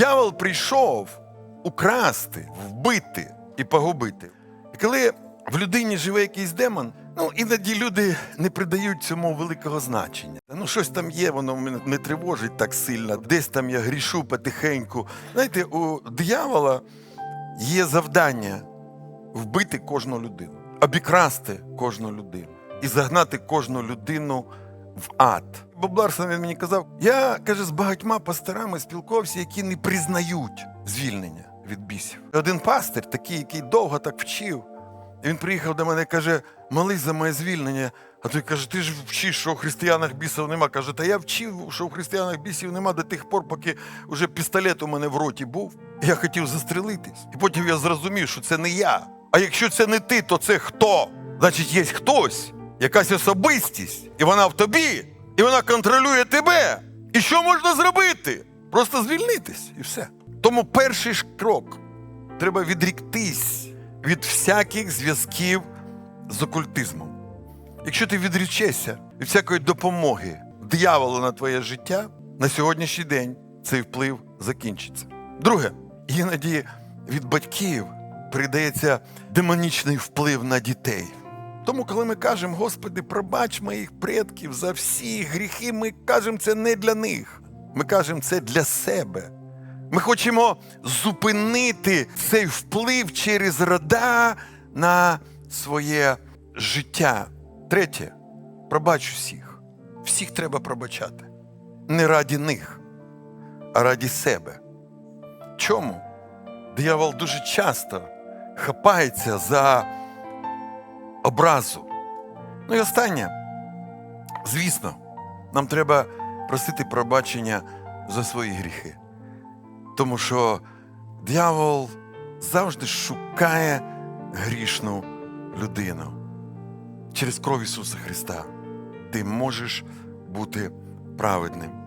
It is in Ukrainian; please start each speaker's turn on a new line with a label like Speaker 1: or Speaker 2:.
Speaker 1: Дьявол прийшов украсти, вбити і погубити. І коли в людині живе якийсь демон, ну іноді люди не придають цьому великого значення. Ну, щось там є, воно мене не тривожить так сильно. Десь там я грішу потихеньку. Знаєте, у диявола є завдання вбити кожну людину, обікрасти кожну людину і загнати кожну людину в ад. Боб Ларсон він мені казав: я каже, з багатьма пасторами спілкувався, які не признають звільнення від бісів. Один пастир, такий, який довго так вчив, і він приїхав до мене і каже: молись за моє звільнення. А той каже: ти ж вчиш, що у християнах бісів нема. Каже, та я вчив, що у християнах бісів нема до тих пор, поки вже пістолет у мене в роті був. Я хотів застрелитись. І потім я зрозумів, що це не я. А якщо це не ти, то це хто? Значить, є хтось, якась особистість, і вона в тобі, і вона контролює тебе. І що можна зробити? Просто звільнитись і все. Тому перший ж крок треба відріктись від всяких зв'язків з окультизмом. Якщо ти відрічешся від всякої допомоги дияволу на твоє життя, на сьогоднішній день цей вплив закінчиться. Друге, іноді від батьків передається демонічний вплив на дітей. Тому, коли ми кажемо, Господи, пробач моїх предків за всі гріхи, ми кажемо це не для них. Ми кажемо це для себе. Ми хочемо зупинити цей вплив через рода на своє життя. Третє, пробач усіх. Всіх треба пробачати. Не раді них, а раді себе. Чому? Диявол дуже часто хапається за образу. Ну і останнє. Звісно, нам треба просити пробачення за свої гріхи. Тому що диявол завжди шукає грішну людину. Через кров Ісуса Христа ти можеш бути праведним.